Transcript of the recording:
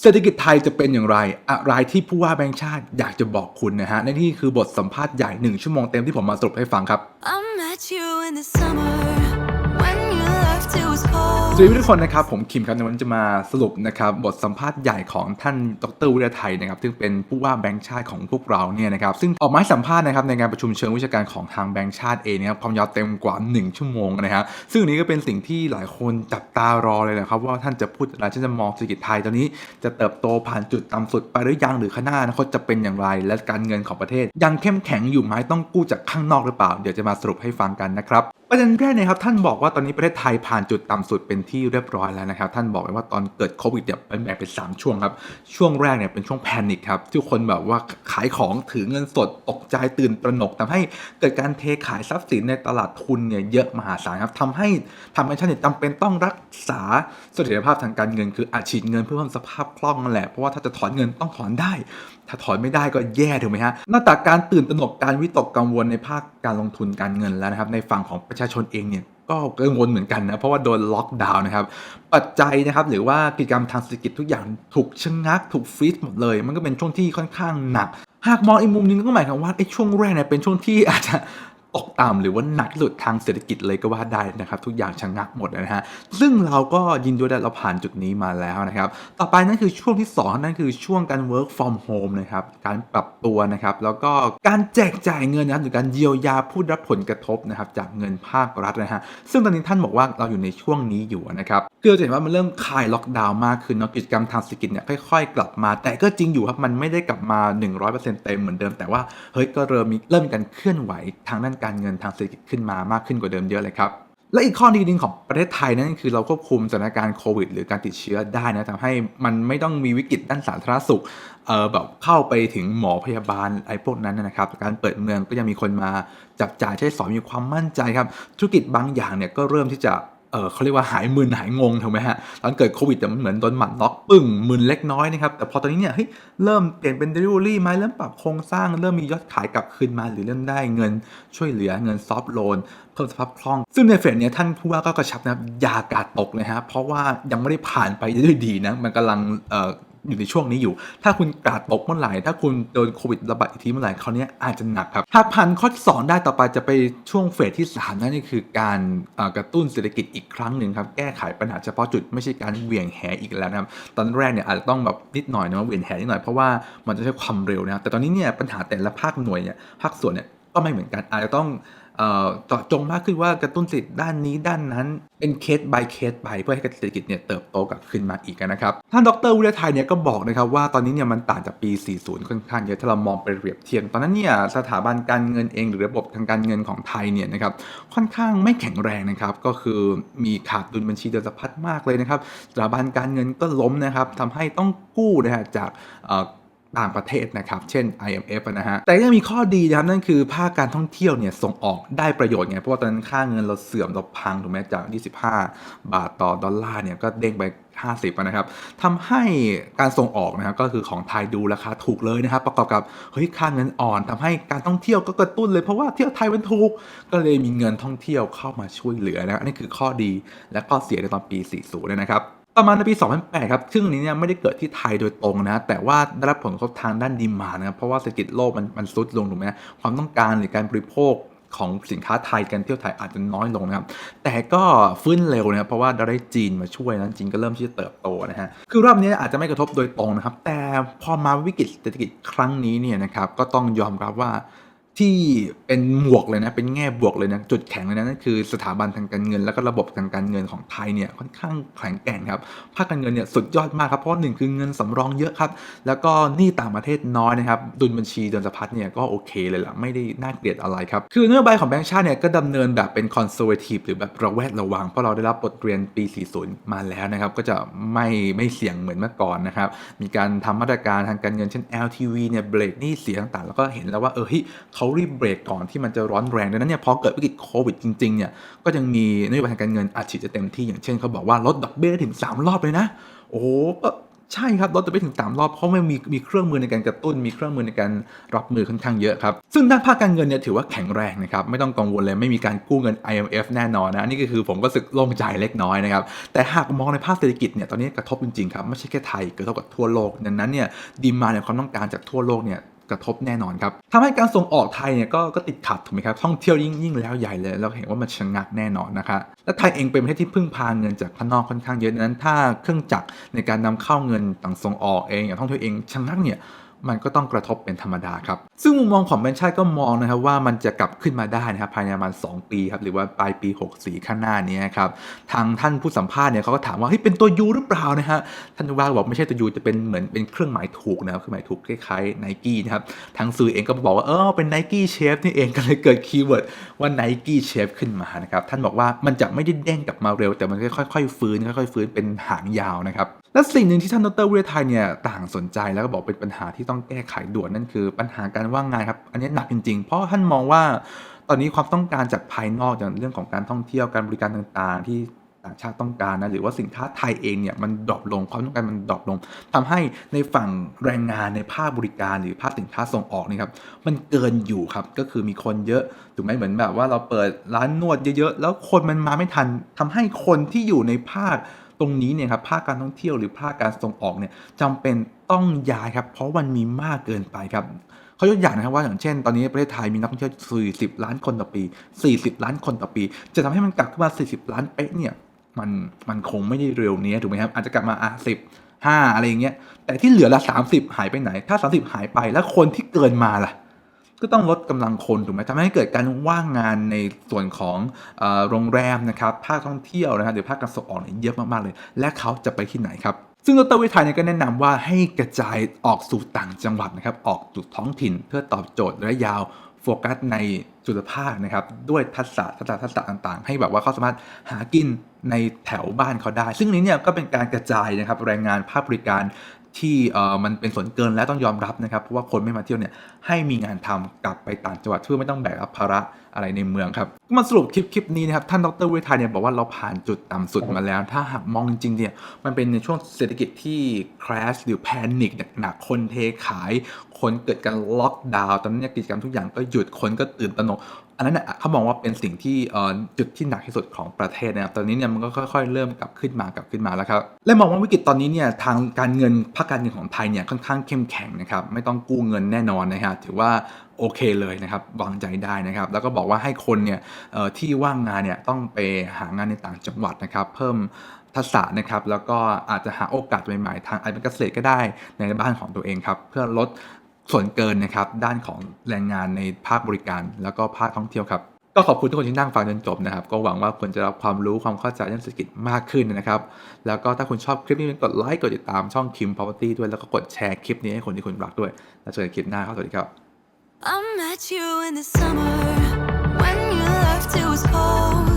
เศรษฐกิจไทยจะเป็นอย่างไร อะไรที่ผู้ว่าแบงค์ชาติอยากจะบอกคุณนะฮะและนี่คือบทสัมภาษณ์ใหญ่หนึ่งชั่วโมงเต็มที่ผมมาสรุปให้ฟังครับ I met you in the summer สวัสดีทุกคนนะครับผมคิมครับในวันนี้จะมาสรุปนะครับบทสัมภาษณ์ใหญ่ของท่านดรวิทยาไทยนะครับซึ่งเป็นผู้ว่าแบงค์ชาติของพวกเราเนี่ยนะครับซึ่งออกมาสัมภาษณ์นะครับในงานประชุมเชิงวิชาการของทางแบงค์ชาติเองนะครับความยาวเต็มกว่า 1 ชั่วโมงนะครับซึ่งนนี้ก็เป็นสิ่งที่หลายคนจับตารอเลยนะครับว่าท่านจะพูดอะไรท่านจะมองเศรษฐกิจไทยตอนนี้จะเติบโตผ่านจุดต่ำสุดไปหรือยังหรือข้างหน้าอนาคตจะเป็นอย่างไร และการเงินของประเทศ ยังเข้มแข็งอยู่ไหมต้องกู้จากข้างนอกหรือเปล่า เดี๋ยวจะมาสรุปให้ฟังกันนะครับ ประเด็นแรกเนี่ยครับท่านบอกว่าตอนนี้ประเทศไทยผ่านจุดต่ำสุดเป็นที่เรียบร้อยแล้วนะครับ ท่านบอกไว้ว่าตอนเกิดโควิดเนี่ยเป็นแบ่งเป็นสามช่วงครับ ช่วงแรกเนี่ยเป็นช่วงแพนิคครับ ที่คนแบบว่าขายของถือเงินสดตกใจตื่นตระหนกทำให้เกิดการเทขายทรัพย์สินในตลาดทุนเนี่ยเยอะมหาศาลครับทำให้ทำให้ชาติจำเป็นต้องรักษาเสถียรภาพทางการเงิน คืออาฉีดเงินเพื่อเพิ่มสภาพคล่องนั่นแหละเพราะว่าถ้าจะถอนเงินต้องถอนได้ ถ้าถอนไม่ได้ก็แย่ถูกไหมฮะนอกจากการตื่นตระหนกการวิตกกังวลในภาคการลงทุนการเงินแล้วนะครับในฝั่งของประชาชนเองเนี่ย ก็กังวลเหมือนกันนะ เพราะว่าโดนล็อกดาวน์นะครับ ปัจจัยนะครับ หรือว่ากิจกรรมทางเศรษฐกิจทุกอย่างถูกชะงัก ถูกฟรีซหมดเลย มันก็เป็นช่วงที่ค่อนข้างหนัก หากมองอีกมุมหนึงก็หมายความว่าไอ้ช่วงแรกเนี่ยเป็นช่วงที่อาจจะ ตกต่ำหรือว่าหนักที่สุดทางเศรษฐกิจเลยก็ว่าได้นะครับ ทุกอย่างชะงักหมดนะฮะซึ่งเราก็ยินดีด้วยเราผ่านจุดนี้มาแล้วนะครับ ต่อไปนั่นคือช่วงที่ 2 นั่นคือช่วงการ work from home นะครับการปรับตัวนะครับ แล้วก็การแจกจ่ายเงินนะครับหรือการเยียวยาผู้รับผลกระทบนะครับจากเงินภาครัฐนะฮะซึ่งตอนนี้ท่านบอกว่าเราอยู่ในช่วงนี้อยู่นะครับคือเราจะเห็นว่ามันเริ่มคลายล็อกดาวน์มากขึ้นเนาะกิจกรรมทางเศรษฐกิจเนี่ยค่อยๆ กลับมา แต่ก็จริงอยู่ครับมันไม่ได้กลับมา 100%เต็มเหมือนเดิมแต่ว่าเฮ้ยก็เริ่มมีเริ่มมีการเคลื่อนไหวทางด้านการเงินทางเศรษฐกิจขึ้นมามากขึ้นกว่าเดิมเยอะเลยครับและอีกข้อดีหนึงของประเทศไทยนั่นคือเราควบคุมสถานการณ์โควิด หรือการติดเชื้อได้นะทำให้มันไม่ต้องมีวิกฤตด้านสาธารณสุขเออแบบเข้าไปถึงหมอพยาบาลอะไรพวกนั้นนะครับ การเปิดเมืองก็ยังมีคนมาจับจ่ายใช้สอยมีความมั่นใจครับ ธุรกิจบางอย่างเนี่ยก็เริ่มที่จะ เออเขาเรียกว่าหายมึนหายงงถูกไหมฮะตอนเกิดโควิดแต่มันเหมือนโดนหมัดน็อกปึ้งมึนเล็กน้อยนะครับแต่พอตอนนี้เนี่ยเฮ้ยเริ่มเปลี่ยนเป็นเดลิเวอรี่ไหมเริ่มปรับโครงสร้างเริ่มมียอดขายกลับคืนมา หรือเริ่มได้เงินช่วยเหลือเงินซอฟท์โลนเพิ่มสภาพคล่อง ซึ่งในเฟสเนี้ยท่านผู้ว่าก็กระชับนะครับอยากาดตกเลยฮะเพราะว่ายังไม่ได้ผ่านไปด้วยดีนะมันกำลังเอ่อ อยู่ในช่วงนี้อยู่ ถ้าคุณกาดตกเมื่อไหร่ ถ้าคุณโดนโควิดระบาดอีกทีเมื่อไหร่คราวเนี้ยอาจจะหนักครับหากผ่านข้อที่สองได้ต่อไปจะไปช่วงเฟสที่ 3 นั่นก็คือการกระตุ้นเศรษฐกิจอีกครั้งหนึ่งครับ แก้ไขปัญหาเฉพาะจุดไม่ใช่การเหวี่ยงแหอีกแล้วนะครับ ตอนแรกเนี่ยอาจจะต้องแบบนิดหน่อยนะเหวี่ยงแหนิดหน่อยเพราะว่ามันจะใช้ความเร็วนะ แต่ตอนนี้เนี่ยปัญหาแต่ละภาคหน่วยเนี่ยภาคส่วนเนี่ย ก็ไม่เหมือนกัน อาจจะต้องเจาะจงมากขึ้นว่ากระตุ้นเศรษฐกิจด้านนี้ด้านนั้นเป็นเคส by เคสไปเพื่อให้เศรษฐกิจเนี่ยเติบโตกลับขึ้นมาอีกนะครับท่านดรวิทยาไทยเนี่ยก็บอกนะครับว่าตอนนี้เนี่ยมันต่างจากปี 40 ค่อนข้างเยอะถ้าเรามองไปเปรียบเทียบตอนนั้นเนี่ยสถาบันการเงินเอง หรือระบบทางการเงินของไทยเนี่ยนะครับค่อนข้างไม่แข็งแรงนะครับก็คือมีขาดดุลบัญชีเดินสะพัดมากเลยนะครับสถาบันการเงินก็ล้มนะครับทำให้ต้องกู้นะฮะจากเอ่อ ต่างประเทศนะครับ เช่น IMF นะฮะ แต่ยังมีข้อดีนะครับ นั่นคือภาคการท่องเที่ยวเนี่ยส่งออกได้ประโยชน์ไง เพราะว่าตอนนั้นค่าเงินเราเสื่อมเราพังถูกไหมจาก 25 บาทต่อดอลลาร์เนี่ยก็เด้งไป 50นะครับทำให้การส่งออกนะครับก็คือของไทยดูราคาถูกเลยนะครับ ประกอบกับเฮ้ยค่าเงินอ่อนทำให้การท่องเที่ยวก็กระตุ้นเลยเพราะว่าเที่ยวไทยมันถูกก็เลยมีเงินท่องเที่ยวเข้ามาช่วยเหลือนะอันนี้คือข้อดีและข้อเสียในตอนปี 40เนี่ยนะครับ ต่อมาในปี 2008 ครับ ซึ่งอันนี้เนี่ยไม่ได้เกิดที่ไทยโดยตรงนะ แต่ว่าได้รับผลกระทบทางด้านดีมานด์นะครับ เพราะว่าเศรษฐกิจโลกมันมันซุดลงถูกไหมความต้องการหรือการบริโภคของสินค้าไทยการเที่ยวไทยอาจจะน้อยลงนะครับ แต่ก็ฟื้นเร็วนะครับเพราะว่าเราได้จีนมาช่วยนะจีนก็เริ่มที่จะเติบโตนะฮะคือรอบนี้อาจจะไม่กระทบโดยตรงนะครับ แต่พอมาวิกฤตเศรษฐกิจครั้งนี้เนี่ยนะครับก็ต้องยอมรับว่า ที่เป็นหมวกเลยนะ เป็นแง่บวกเลยนะ จุดแข็งเลยนะนั่นคือสถาบันทางการเงิน แล้วก็ระบบทางการเงินของไทยเนี่ยค่อนข้างแข็งแกร่งครับ ภาคการเงินเนี่ยสุดยอดมากครับ เพราะหนึ่งคือเงินสำรองเยอะครับ แล้วก็หนี้ต่างประเทศน้อยนะครับ ดุลบัญชีเดินสะพัดเนี่ยก็โอเคเลยล่ะ ไม่ได้น่าเกลียดอะไรครับ คือนโยบายของแบงก์ชาติเนี่ยก็ดำเนินแบบเป็นคอนเซอร์เวทีฟหรือแบบระแวดระวัง เพราะเราได้รับบทเรียนปี 40 มาแล้วนะครับ ก็จะไม่ไม่เสี่ยงเหมือนเมื่อก่อนนะครับ มีการทำมาตรการทางการเงินเช่น LTV เนี่ยเบรกหนี้เสียต่างๆแล้วก็เห็นแล้วว่าเออเฮ้ยเขารีบเบรกก่อนที่มันจะร้อนแรงดังนั้นเนี่ยพอเกิดวิกฤตโควิดจริงๆเนี่ยก็ยังมีนโยบายทางการเงินอัดฉีดจะเต็มที่อย่างเช่นเขาบอกว่าลดดอกเบี้ยถึง 3 รอบเลยนะ โอ้ก็ใช่ครับลดไปถึงสามรอบเพราะมันมีมีเครื่องมือในการกระตุ้นมีเครื่องมือในการรับมือค่อนข้างเยอะครับซึ่งด้านภาคการเงินเนี่ยถือว่าแข็งแรงนะครับไม่ต้องกังวลเลยไม่มีการกู้เงิน IMF แน่นอนนะนี่ก็คือผมก็รู้สึกโล่งใจเล็กน้อยนะครับแต่หากมองในภาคเศรษฐกิจเนี่ยตอนนี้กระทบจริงๆครับไม่ใช่แค่ไทยกระทบกับทั่วโลกดังนั้นเนี่ยดีมาเนี่ยความต้องการจากทั่วโลกเนี่ย กระทบแน่นอนครับทำให้การส่งออกไทยเนี่ยก็ก็ติดขัดถูกไหมครับท่องเที่ยวยิ่งยิ่งแล้วใหญ่เลย เราเห็นว่ามันชะงักแน่นอนนะครับและไทยเองเป็นประเทศที่พึ่งพาเงินจากข้างนอกค่อนข้างเยอะดังนั้น ถ้าเครื่องจักรในการนำเข้าเงินต่างส่งออกเองอย่างท่องเที่ยวเองชะงักเนี่ย มันก็ต้องกระทบเป็นธรรมดาครับ ซึ่งมุมมองของแบงค์ชาติก็มองนะครับว่ามันจะกลับขึ้นมาได้นะครับภายในประมาณ2ปีครับหรือว่าปลายปี 64 ข้างหน้านี้ครับทางท่านผู้สัมภาษณ์เนี่ยเขาก็ถามว่าเฮ้ยเป็นตัวยูหรือเปล่านะฮะท่านว่าบอกไม่ใช่ตัวยูจะเป็นเหมือนเป็นเครื่องหมายถูกนะครับเครื่องหมายถูกคล้ายๆไนกี้นะครับทางสื่อเองก็บอกว่าเออเป็นไนกี้เชฟนี่เองก็เลยเกิดคีย์เวิร์ดว่าไนกี้เชฟขึ้นมานะครับท่านบอกว่ามันจะไม่ได้เด้งกลับมาเร็ว แต่มันค่อยๆฟื้นค่อยๆฟื้นเป็นหางยาวนะครับและสิ่งหนึ่งที่ท่านดรวิทยไทยเนี่ยต่างสนใจแล้วก็บอกเป็นปัญหาที่ต้องแก้ไขด่วนนั่นคือ ปัญหาการว่างงานครับ อันนี้หนักจริง ๆ เพราะท่านมองว่าตอนนี้ความต้องการจากภายนอกอย่างเรื่องของการท่องเที่ยวการบริการต่างๆ ที่ต่างชาติต้องการนะหรือว่าสินค้าไทยเองเนี่ยมันดรอปลงความต้องการมันดรอปลงทำให้ในฝั่งแรงงานในภาคบริการหรือภาคสินค้าส่งออกนี่ครับมันเกินอยู่ครับก็คือมีคนเยอะถูกไหมเหมือนแบบว่าเราเปิดร้านนวดเยอะๆแล้วคนมันมาไม่ทันทำให้คนที่อยู่ในภาค ตรงนี้เนี่ยครับภาคการท่องเที่ยวหรือภาคการส่งออกเนี่ยจำเป็นต้องย้ายครับเพราะมันมีมากเกินไปครับเขายกอย่างนะครับว่าอย่างเช่น ตอนนี้ประเทศไทยมีนักท่องเที่ยว 40 ล้านคนต่อปี 40 ล้านคนต่อปี จะทำให้มันกลับขึ้นมา 40 ล้านเป๊ะเนี่ยมันมันคงไม่ได้เร็วนี้ถูกไหมครับอาจจะกลับมาอะ10 5อะไรอย่างเงี้ยแต่ที่เหลือละ 30 หายไปไหน ถ้า 30 หายไปแล้วคนที่เกินมาล่ะ ก็ต้องลดกำลังคนถูกไหมทำให้เกิดการว่างงานในส่วนของโรงแรมนะครับภาคท่องเที่ยวนะครับหรือภาคการส่งออกเนี่ยเยอะมากๆเลย และเขาจะไปที่ไหนครับซึ่งดรวิทัยเนี่ยก็แนะนำว่าให้กระจายออกสู่ต่างจังหวัดนะครับออกสู่ท้องถิ่น เพื่อตอบโจทย์ระยะยาวโฟกัสในจุลภาคนะครับด้วยทักษะทักษะทักษะต่างๆ ให้แบบว่าเขาสามารถหากินในแถวบ้านเขาได้ ซึ่งนี้เนี่ยก็เป็นการกระจายนะครับแรงงานภาคบริการ ที่มันเป็นส่วนเกินและต้องยอมรับนะครับเพราะว่าคนไม่มาเที่ยวเนี่ยให้มีงานทำกลับไปต่างจังหวัดเพื่อไม่ต้องแบกรับภาระอะไรในเมืองครับมาสรุปคลิปคลิปนี้นะครับท่านดรวิทัยเนี่ยบอกว่าเราผ่านจุดต่ำสุดมาแล้ว ถ้าหากมองจริงๆเนี่ยมันเป็นในช่วงเศรษฐกิจที่ crash หรือ panic หนักๆคนเทขาย คนเกิดการล็อกดาวน์ตอนนั้กิจกรรมทุกอย่างก็หยุดคนก็ตื่นตระหนกอันนั้นน่ะเขามองว่าเป็นสิ่งที่จุดที่หนักที่สุดของประเทศนะครับตอนนี้เนี่ยมันก็ค่อยๆ เริ่มกลับขึ้นมากลับขึ้นมาแล้วครับและมองว่าวิกฤตตอนนี้เนี่ยทางการเงินภาคการเงินของไทยเนี่ยค่อนข้างเข้มแข็งนะครับไม่ต้องกู้เงินแน่นอนนะฮะถือว่าโอเคเลยนะครับวางใจได้นะครับ แล้วก็บอกว่าให้คนเนี่ยที่ว่างงานเนี่ยต้องไปหางานในต่างจังหวัดนะครับ เพิ่มทักษะนะครับแล้วก็อาจจะหาโอกาสใหม่ๆทางอาชีพเกษตรก็ได้ในบ้านของตัวเองครับ เพื่อลด ส่วนเกินนะครับด้านของแรงงานในภาคบริการ แล้วก็ภาคท่องเที่ยวครับก็ขอบคุณทุกคนที่นั่งฟังจนจบนะครับ ก็หวังว่าคุณจะรับความรู้ความเข้าใจเรื่องเศรษฐกิจมากขึ้นนะครับ แล้วก็ถ้าคุณชอบคลิปนี้กดไลค์กดติดตามช่องคิม Property ด้วยแล้วก็กดแชร์คลิปนี้ให้คนที่คุณรักด้วย แล้วเจอกันคลิปหน้าครับสวัสดีครับ I met you in the summer when you left was cold